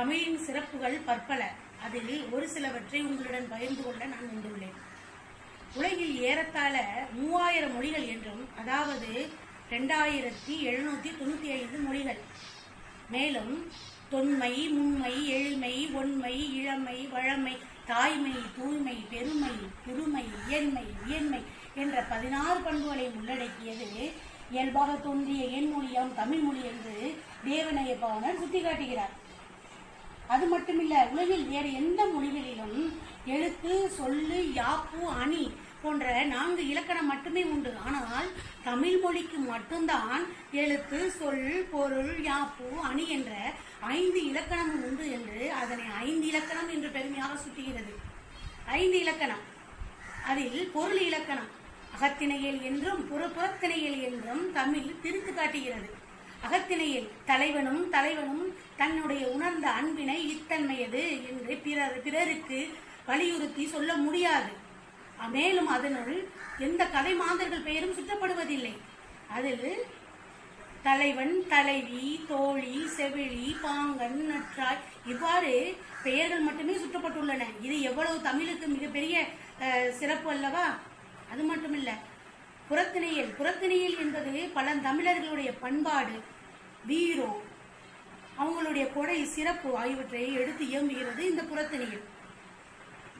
தமிழின் சிறப்புகள் பற்பல. அதில் ஒரு சிலவற்றை உங்களுடன் பகிர்ந்து கொள்ள நான் வந்துள்ளேன் உலகில் ஏறத்தாழ மூவாயிரம் மொழிகள் என்றும் அதாவது ரெண்டாயிரத்தி எழுநூற்றி தொண்ணூற்றி ஐந்து மொழிகள். மேலும் தொன்மை முன்மை எளிமை ஒன்மை இளமை வழமை தாய்மை தூய்மை பெருமை பெருமை இயன்மை இயன்மை என்ற பதினாறு பண்புகளை உள்ளடக்கியது இயல்பாக தோன்றிய என் மொழியாம் தமிழ் மொழி என்று தேவநேய பாவனர் சுட்டிக்காட்டுகிறார். அது மட்டுமில்ல உலகில் வேறு எந்த மொழிகளிலும் எழுத்து சொல்லு யாப்பு அணி போன்ற நான்கு இலக்கணம் மட்டுமே உண்டு. ஆனால் தமிழ் மொழிக்கு மட்டும்தான் எழுத்து சொல் பொருள் யாப்பு அணி என்ற ஐந்து இலக்கணம் உண்டு என்று அதனை ஐந்து இலக்கணம் என்று பெருமையாக சுட்டுகிறது. ஐந்து இலக்கணம். அதில் பொருள் இலக்கணம். அகத்திணையல் என்றும் புறப்புறத்திணையல் என்றும் தமிழ் பிரித்து காட்டுகிறது. அகத்திணையில் தலைவனும் தலைவனும் தன்னுடைய உணர்ந்த அன்பினை இத்தன்மையது என்று பிறர் பிறருக்கு வலியுறுத்தி சொல்ல முடியாது. மேலும் அதனுள் எந்த கதை மாந்தர்கள் பெயரும் சுற்றப்படுவதில்லை அதில் தலைவன் தலைவி தோழி செவிலி பாங்கன் நற்றாய் இவ்வாறு பெயர்கள் மட்டுமே சுற்றப்பட்டுள்ளன இது எவ்வளவு தமிழுக்கு மிகப்பெரிய சிறப்பு அல்லவா? அது மட்டுமில்ல. புறத்திணையல் புறத்திணையல் என்பது பழந்தமிழர்களுடைய பண்பாடு. வீரம் அவங்களுடைய கொடை சிறப்பு ஆகியவற்றை எடுத்து இயம்புகிறது இந்த புறத்திணையல்.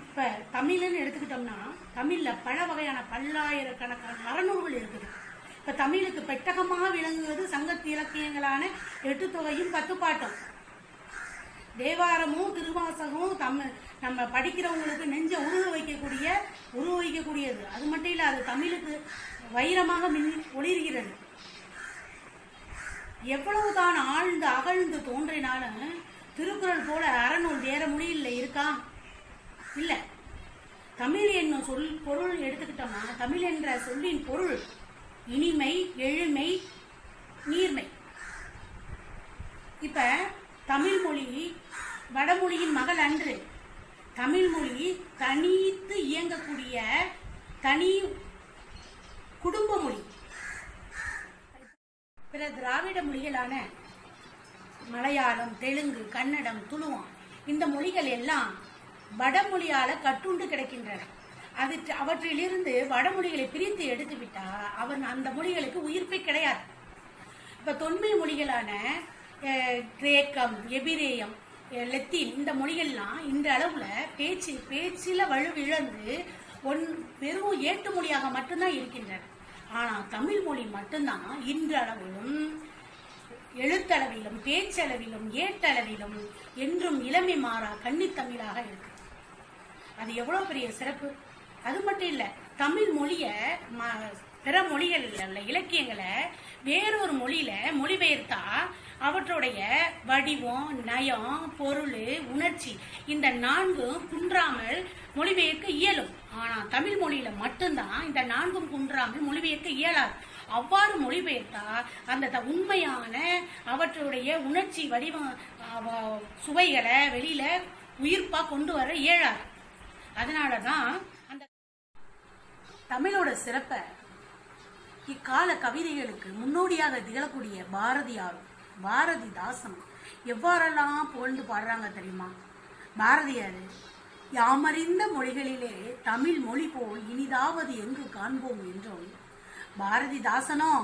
இப்ப தமிழ்னு எடுத்துக்கிட்டோம்னா தமிழ்ல பல வகையான பல்லாயிரக்கணக்கான அறநூல்கள் இருக்குது. இப்ப தமிழுக்கு பெட்டகமாக விளங்குவது சங்கத்து இலக்கியங்களான எட்டு தொகையும் பத்து பாட்டும் தேவாரமும் திருவாசகமும் தமிழ் நம்ம படிக்கிறவங்களுக்கு நெஞ்ச உருக வைக்கக்கூடிய உருவ வைக்கக்கூடியது. அது மட்டும் இல்ல அது தமிழுக்கு வைரமாக மின் ஒளிர்கிறது. எவ்வளவுதான் ஆழ்ந்து அகழ்ந்து தோன்றினாலும் திருக்குறள் போல அறநூல் வேற மொழியில் இருக்கா? இல்லை. தமிழ் என்னும் சொல் பொருள் எடுத்துக்கிட்டோம்னா தமிழ் என்ற சொல்லின் பொருள் இனிமை எழுமை நீர்மை. இப்ப தமிழ் மொழி வடமொழியின் மகள் அன்று. தமிழ் மொழி தனித்து இயங்கக்கூடிய தனி குடும்ப மொழி. பிற திராவிட மொழிகளான மலையாளம் தெலுங்கு கன்னடம் துளுவம் இந்த மொழிகள் எல்லாம் வடமொழியால கட்டுண்டு கிடக்கின்றன. அது அவற்றிலிருந்து வடமொழிகளை பிரித்து எடுத்துவிட்டா அவன் அந்த மொழிகளுக்கு உயிர்ப்பே கிடையாது. இப்ப தொன்மை மொழிகளான கிரேக்கம் எபிரேயம் அஹ், லத்தீன் இந்த மொழிகள்லாம் இந்த அளவுல பேச்சு பேச்சில வலுவிழந்து ஒன் வெறும் ஏட்டு மொழியாக மட்டும்தான் இருக்கின்றன. ஆனால் தமிழ் மொழி மட்டும்தான் இன்றளவிலும் எழுத்தளவிலும் பேச்சளவிலும் ஏட்டளவிலும் என்றும் இளமை மாறா கன்னித்தமிழாக இருக்கு. அது எவ்வளோ பெரிய சிறப்பு? அது மட்டும் இல்லை தமிழ் மொழியை பிற மொழிகள் உள்ள இலக்கியங்களை வேறொரு மொழியில மொழிபெயர்த்தா அவற்றுடைய வடிவம் நயம் பொருள் உணர்ச்சி இந்த நான்கும் குன்றாமல் மொழிபெயர்க்க இயலும். ஆனா தமிழ் மொழியில மட்டும்தான் இந்த நான்கும் குன்றாமல் மொழிபெயர்க்க இயலாது. அவ்வாறு மொழிபெயர்த்தா அந்த த- உண்மையான அவற்றுடைய உணர்ச்சி வடிவம் சுவைகளை வெளியில உயிர்ப்பா கொண்டு வர இயலாது. அதனாலதான் அந்த தமிழோட சிறப்பை இக்கால கவிதைகளுக்கு முன்னோடியாக திகழக்கூடிய பாரதியாரும் பாரதிதாசனும் எவ்வாறெல்லாம் புகழ்ந்து பாடுறாங்க தெரியுமா? பாரதியார் யாமறிந்த மொழிகளிலே தமிழ் மொழி போல் இனிதாவது எங்கு காண்போம் என்றும் பாரதிதாசனோ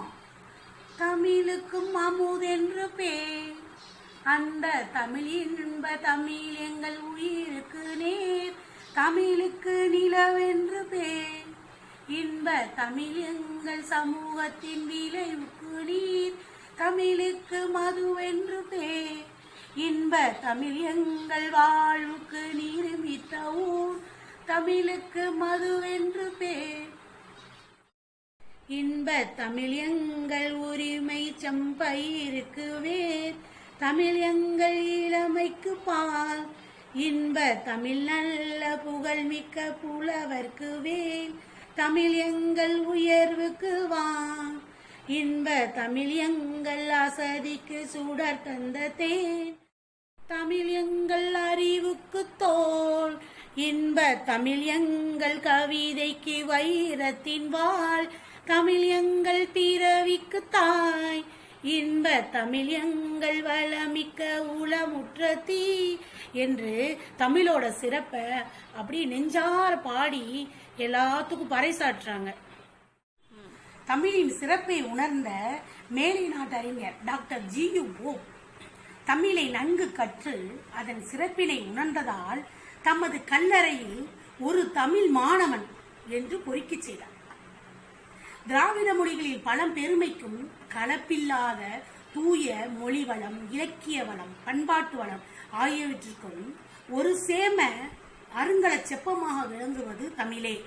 தமிழுக்கும் அமுதென்று பேர் அந்த தமிழ் இன்ப தமிழ் எங்கள் உயிருக்கு நேர் தமிழுக்கு நிலவென்று பேர் இன்ப தமிழ் எங்கள் சமூகத்தின் விளைவுக்கு நீர். தமிழுக்கு மதுவென்று பேர். இன்ப தமிழ் எங்கள் வாழ்வுக்கு நிரூபித்த ஊர். தமிழுக்கு மதுவென்று பேர். இன்ப தமிழ் எங்கள் உரிமை சம்பயிருக்கு வேர். தமிழ் எங்கள் இளமைக்கு பால். இன்ப தமிழ் நல்ல புகழ்மிக்க புலவர்க்கு வேல். தமிழ் எங்கள் உயர்வுக்கு வான் இன்ப தமிழ் எங்கள் அசதிக்கு சுடர் தந்த தேன். தமிழ் எங்கள் அறிவுக்கு தோல். இன்ப தமிழ் எங்கள் கவிதைக்கு வைரத்தின் வாழ் தமிழ் எங்கள் பிறவிக்கு தாய். இன்ப தமிழ் எங்கள் வளமிக்க உளமுற்ற தீ. என்று தமிழோட சிறப்பை அப்படி நெஞ்சார பாடி எல்லாத்துக்கும் பறைசாற்றுறாங்க. தமிழின் சிறப்பை உணர்ந்த மேலை நாட்டு அறிஞர் டாக்டர் ஜியு போப் தமிழை நன்கு கற்று அதன் சிறப்பினை உணர்ந்ததால் தமது கல்லறையில் ஒரு தமிழ் மாணவன் என்று பொறிக்கச் செய்தார். திராவிட மொழிகளில் பழம் பெருமைக்கும் கலப்பில்லாத தூய மொழி வளம் இலக்கிய வளம் பண்பாட்டு வளம் ஆகியவற்றிற்கும் ஒரு சேம அருங்கல செப்பமாக விளங்குவது தமிழே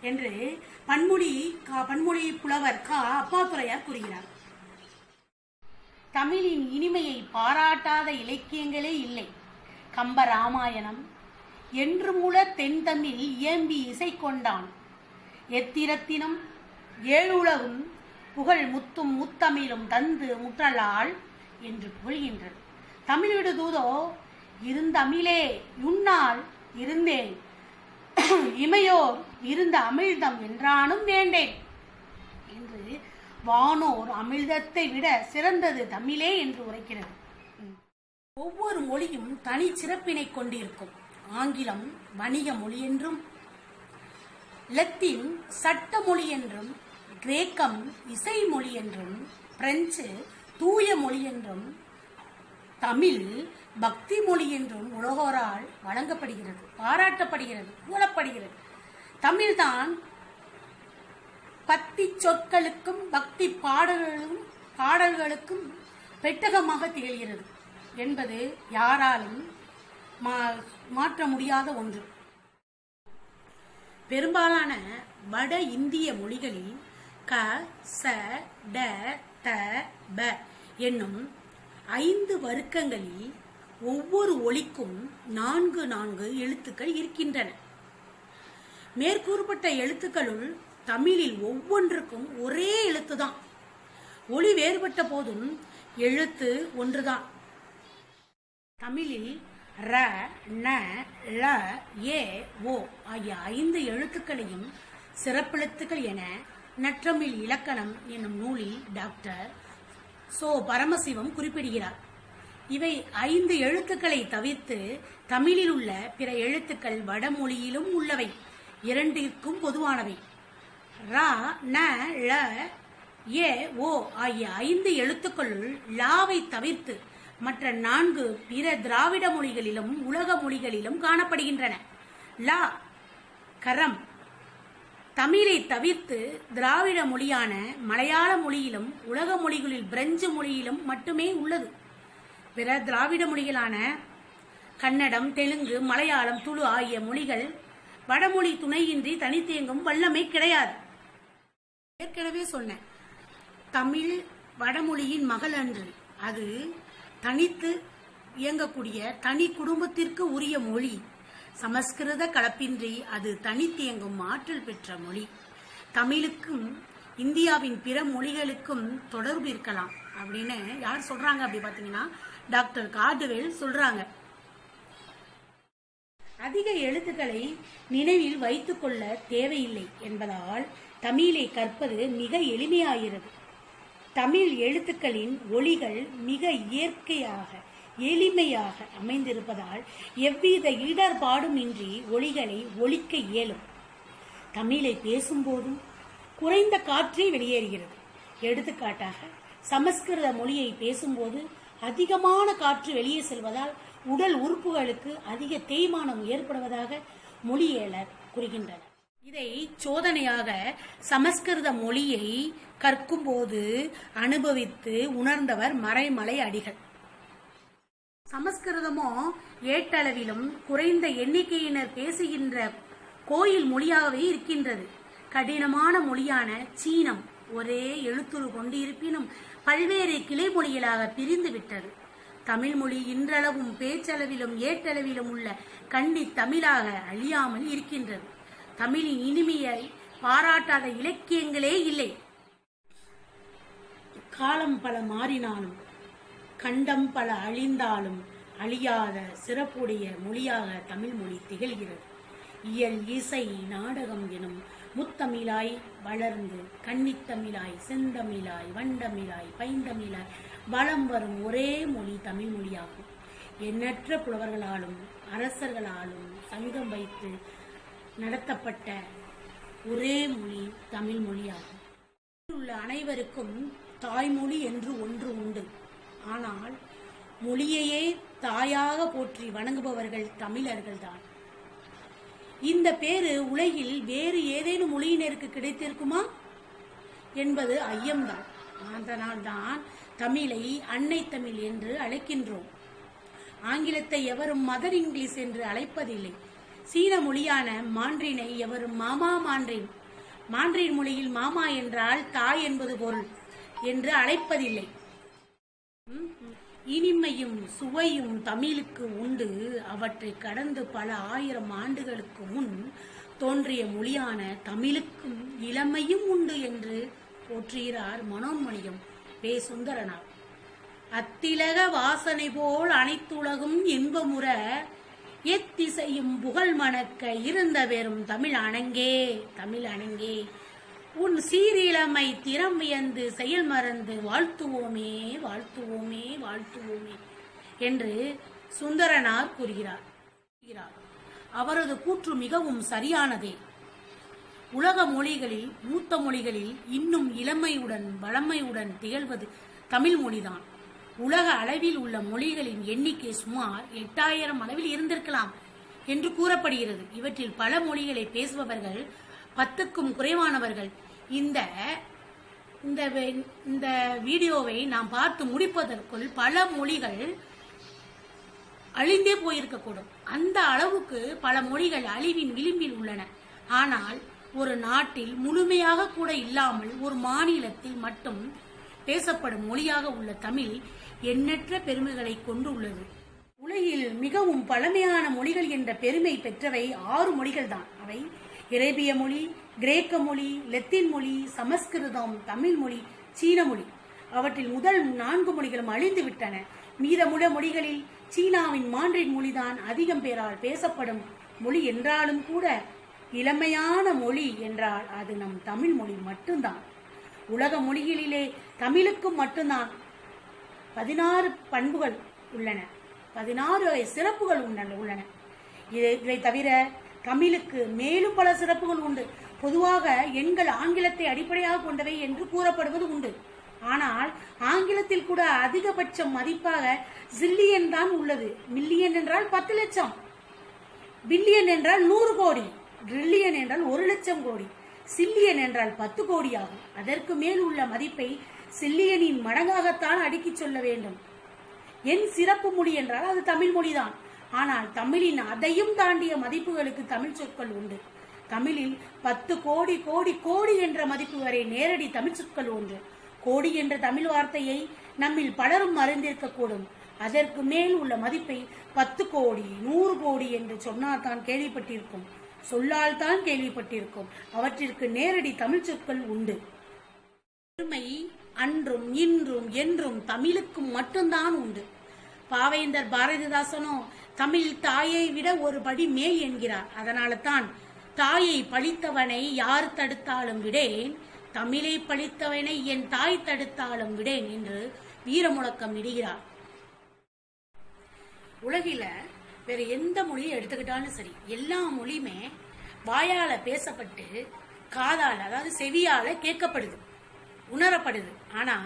என்று பன்மொழி கா- பன்மொழி புலவர் கா அப்பாத்துரையார் கூறுகிறார். தமிழின் இனிமையை பாராட்டாத இலக்கியங்களே இல்லை. கம்ப ராமாயணம் என்று மூல தென் தமிழ் இயம்பி இசை கொண்டான் எத்திரத்தினம் ஏழுலகும் புகழ் முத்தும் முத்தமிழும் தந்து முற்றலால் என்று புகழ்கின்றது. தமிழீடு தூதோ இருந்தமிழே உன்னால் இருந்தேன். இமையோர் இருந்த அமிழ்தம் என்றானும் வேண்டேன். என்று வானோர் அமிழ்தத்தை விட சிறந்தது தமிழே என்று உரைக்கிறது. ஒவ்வொரு மொழியும் தனி சிறப்பினை கொண்டிருக்கும். ஆங்கிலம் வணிக மொழி என்றும் லத்தீன் சட்ட மொழி என்றும் கிரேக்கம் இசை மொழி என்றும் பிரெஞ்சு தூய மொழி என்றும் தமிழ் பக்தி மொழி என்றும் உலகோரால் வழங்கப்படுகிறது பாராட்டப்படுகிறது கூறப்படுகிறது தமிழ்தான் பக்தி சொற்களுக்கும் பக்தி பாடல்களும் பாடல்களுக்கும் பெட்டகமாக திகழ்கிறது என்பது யாராலும் மா- மாற்ற முடியாத ஒன்று. பெரும்பாலான வட இந்திய மொழிகளில் க ச ட த ப என்னும் ஐந்து வருக்கங்களில் ஒவ்வொரு ஒலிக்கும் நான்கு நான்கு எழுத்துக்கள் இருக்கின்றன. மேற்கூறப்பட்ட எழுத்துக்களுள் தமிழில் ஒவ்வொன்றுக்கும் ஒரே எழுத்துதான். ஒளி வேறுபட்ட போதும் எழுத்து ஒன்றுதான். தமிழில் ர ந ல ஏ ஓ ஆகிய ஐந்து எழுத்துக்களையும் சிறப்பெழுத்துக்கள் என நற்றமிழ் இலக்கணம் என்னும் நூலில் டாக்டர் சோ பரமசிவம் குறிப்பிடுகிறார். இவை ஐந்து எழுத்துக்களை தவிர்த்து தமிழில் உள்ள பிற எழுத்துக்கள் வடமொழியிலும் உள்ளவை. இரண்டிற்கும் பொதுவானவை. ரா ந ல ஏ ஓ ஆகிய ஐந்து எழுத்துக்களுள் லாவை தவிர்த்து மற்ற நான்கு பிற திராவிட மொழிகளிலும் உலக மொழிகளிலும் காணப்படுகின்றன. லா கரம் தமிழை தவிர்த்து திராவிட மொழியான மலையாள மொழியிலும் உலக மொழிகளில் பிரெஞ்சு மொழியிலும் மட்டுமே உள்ளது. பிற திராவிட மொழிகளான கன்னடம் தெலுங்கு மலையாளம் துளு ஆகிய மொழிகள் வடமொழி துணையின்றி தனித்தேங்கும் வல்லமை கிடையாது. ஏற்கனவே சொன்னேன் தமிழ் வடமொழியின் மகள் அன்று. அது தனித்து இயங்கக்கூடிய தனி குடும்பத்திற்கு உரிய மொழி. சமஸ்கிருத கலப்பின்றி அது தனித்தியங்கும் ஆற்றல் பெற்ற மொழி. தமிழுக்கும் இந்தியாவின் பிற மொழிகளுக்கும் தொடர்பு இருக்கலாம் அப்படின்னு யார் சொல்றாங்க அப்படி பார்த்தீங்கன்னா டாக்டர் கார்டுவேல் சொல்றாங்க. அதிக எழுத்துக்களை நினைவில் வைத்துக்கொள்ள தேவையில்லை என்பதால் தமிழை கற்பது மிக எளிமையாகிறது. தமிழ் எழுத்துக்களின் ஒலிகள் மிக இயற்கையாக எளிமையாக அமைந்திருப்பதால் எவ்வித இடர்பாடும் இன்றி ஒலிகளை ஒழிக்க இயலும். தமிழை பேசும்போதும் குறைந்த காற்றே வெளியேறுகிறது. எடுத்துக்காட்டாக சமஸ்கிருத மொழியை பேசும்போது அதிகமான காற்று வெளியே செல்வதால் உடல் உறுப்புகளுக்கு அதிக தேய்மானம் ஏற்படுவதாக மொழியியலர் கூறுகின்றனர். இதை சோதனையாக சமஸ்கிருத மொழியை கற்கும்போது அனுபவித்து உணர்ந்தவர் மறைமலை அடிகள். சமஸ்கிருதமோ ஏட்டளவிலும் குறைந்த எண்ணிக்கையினர் பேசுகின்ற கோயில் மொழியாகவே இருக்கின்றது. கடினமான மொழியான சீனம் ஒரே எழுத்துரு கொண்டு இருப்பினும் பல்வேறு கிளை மொழிகளாக பிரிந்து விட்டது தமிழ் மொழி இன்றளவும் பேச்சளவிலும் ஏட்டளவிலும் உள்ள கண்டி தமிழாக அழியாமல் இருக்கின்றது. தமிழின் இனிமையை பாராட்டாத இலக்கியங்களே இல்லை. காலம் பல மாறினாலும் கண்டம் பல அழிந்தாலும் அழியாத சிறப்புடைய மொழியாக தமிழ் மொழி திகழ்கிறது. இயல் இசை நாடகம் எனும் முத்தமிழாய் வளர்ந்து கன்னித்தமிழாய் செந்தமிழாய் வண்டமிழாய் பைந்தமிழாய் வளம் வரும் ஒரே மொழி தமிழ் மொழியாகும். எண்ணற்ற புலவர்களாலும் அரசர்களாலும் சங்கம் வைத்து நடத்தப்பட்ட ஒரே மொழி தமிழ் மொழியாகும். உள்ள அனைவருக்கும் தாய்மொழி என்று ஒன்று உண்டு. ஆனால் மொழியையே தாயாக போற்றி வணங்குபவர்கள் தமிழர்கள்தான். இந்த பேரு உலகில் வேறு ஏதேனும் மொழியினருக்கு கிடைத்திருக்குமா? என்பது ஐயம்தான். அதனால்தான் தமிழை அன்னை தமிழ் என்று அழைக்கின்றோம். ஆங்கிலத்தை எவரும் மதர் இங்கிலீஷ் என்று அழைப்பதில்லை. சீன மொழியான மான்றினை எவரும் மாமா மான்றின் மான்றின் மொழியில் மாமா என்றால் தாய் என்பது பொருள் என்று அழைப்பதில்லை. இனிமையும் சுவையும் தமிழுக்கு உண்டு. அவற்றை கடந்து பல ஆயிரம் ஆண்டுகளுக்கு முன் தோன்றிய மொழியான தமிழுக்கும் இளமையும் உண்டு என்று போற்றுகிறார் மனோன்மணியம் வே. சுந்தரனார். அத்திலக வாசனை போல் அனைத்துலகும் இன்பமுற எத்திசையும் புகழ் மணக்க இருந்த வெறும் தமிழ் அணங்கே தமிழ் அணங்கே. உன் சீரிழமை திறம் வியந்து செயல் மறந்து வாழ்த்துவோமே வாழ்த்துவோமே வாழ்த்துவோமே என்று சுந்தரனார் கூறுகிறார். அவரது கூற்று மிகவும் சரியானதே. உலக மொழிகளில் மூத்த மொழிகளில் இன்னும் இளமையுடன் வளமையுடன் திகழ்வது தமிழ் மொழிதான். உலக அளவில் உள்ள மொழிகளின் எண்ணிக்கை சுமார் எட்டாயிரம் அளவில் இருந்திருக்கலாம் என்று கூறப்படுகிறது. இவற்றில் பல மொழிகளை பேசுபவர்கள் பத்துக்கும் குறைவானவர்கள். இந்த இந்த இந்த வீடியோவை நாம் பார்த்து முடிப்பதற்குள் பல மொழிகள் அழிந்தே போயிருக்கக்கூடும். அந்த அளவுக்கு பல மொழிகள் அழிவின் விளிம்பில் உள்ளன. ஆனால் ஒரு நாட்டில் முழுமையாக கூட இல்லாமல் ஒரு மாநிலத்தில் மட்டும் பேசப்படும் மொழியாக உள்ள தமிழ் எண்ணற்ற பெருமைகளை கொண்டுள்ளது. உலகில் மிகவும் பழமையான மொழிகள் என்ற பெருமை பெற்றவை ஆறு மொழிகள் தான் அவை இரேபிய மொழி கிரேக்க மொழி லத்தீன் மொழி சமஸ்கிருதம் தமிழ் மொழி சீன மொழி. அவற்றில் முதல் நான்கு மொழிகளும் அழிந்து விட்டன. மீதமுள்ள மொழிகளில் சீனாவின் மாண்ட்ரின் மொழிதான் அதிகம் பேரால் பேசப்படும் மொழி என்றாலும் கூட இளமையான மொழி என்றால் அது நம் தமிழ் மொழி மட்டும்தான். உலக மொழிகளிலே தமிழுக்கும் மட்டும்தான் பதினாறு பண்புகள் உள்ளன. பதினாறு வகை சிறப்புகள் உள்ளன உள்ளன. இதை தவிர தமிழுக்கு மேலும் பல சிறப்புகள் உண்டு. பொதுவாக எண்கள் ஆங்கிலத்தை அடிப்படையாக கொண்டவை என்று கூறப்படுவது உண்டு. ஆனால் ஆங்கிலத்தில் கூட அதிகபட்ச மதிப்பாக ஜில்லியன் தான் உள்ளது. மில்லியன் என்றால் பத்து லட்சம். பில்லியன் என்றால் நூறு கோடி. ட்ரில்லியன் என்றால் ஒரு லட்சம் கோடி. சில்லியன் என்றால் பத்து கோடி ஆகும். அதற்கு மேல் உள்ள மதிப்பை சில்லியனின் மடங்காகத்தான் அடுக்கிச் சொல்ல வேண்டும். என் சிறப்பு மொழி என்றால் அது தமிழ் மொழிதான். ஆனால் தமிழின் அதையும் தாண்டிய மதிப்புகளுக்கு தமிழ் சொற்கள் உண்டு. தமிழில் பத்து கோடி கோடி கோடி என்ற மதிப்பு வரை நேரடி தமிழ் சொற்கள் உண்டு. கோடி என்ற தமிழ் வார்த்தையை நம்மில் பலரும் அறிந்திருக்கக்கூடும். அதற்கு மேல் உள்ள மதிப்பை பத்து கோடி நூறு கோடி என்று சொன்னால் தான் கேள்விப்பட்டிருக்கும். சொல்லால் தான் கேள்விப்பட்டிருக்கும். அவற்றிற்கு நேரடி தமிழ் சொற்கள் உண்டு. பெருமை அன்றும் இன்றும் என்றும் தமிழுக்கும் மட்டும்தான் உண்டு. பாவேந்தர் பாரதிதாசனோ தமிழ் தாயை விட ஒரு படி மேல் என்கிறார். அதனால தான் தாயை பழித்தவனை யார் தடுத்தாலும் விடேன் தமிழை பழித்தவனை என் தாய் தடுத்தாலும் விடேன் என்று வீரமுழக்கம் இடுகிறார். உலகில வேற எந்த மொழியை எடுத்துக்கிட்டாலும் சரி எல்லா மொழியுமே வாயால பேசப்பட்டு காதால் அதாவது செவியால கேட்கப்படுது உணரப்படுது. ஆனா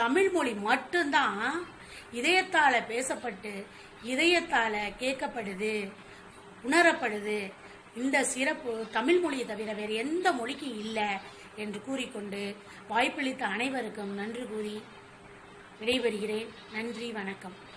தமிழ் மொழி மட்டும்தான் இதயத்தால பேசப்பட்டு இதயத்தால கேட்கப்படுது உணரப்படுது. இந்த சிறப்பு தமிழ் மொழியை தவிர வேறு எந்த மொழிக்கும் இல்லை என்று கூறிக்கொண்டு வாய்ப்பளித்த அனைவருக்கும் நன்றி கூறி விடைபெறுகிறேன். நன்றி வணக்கம்.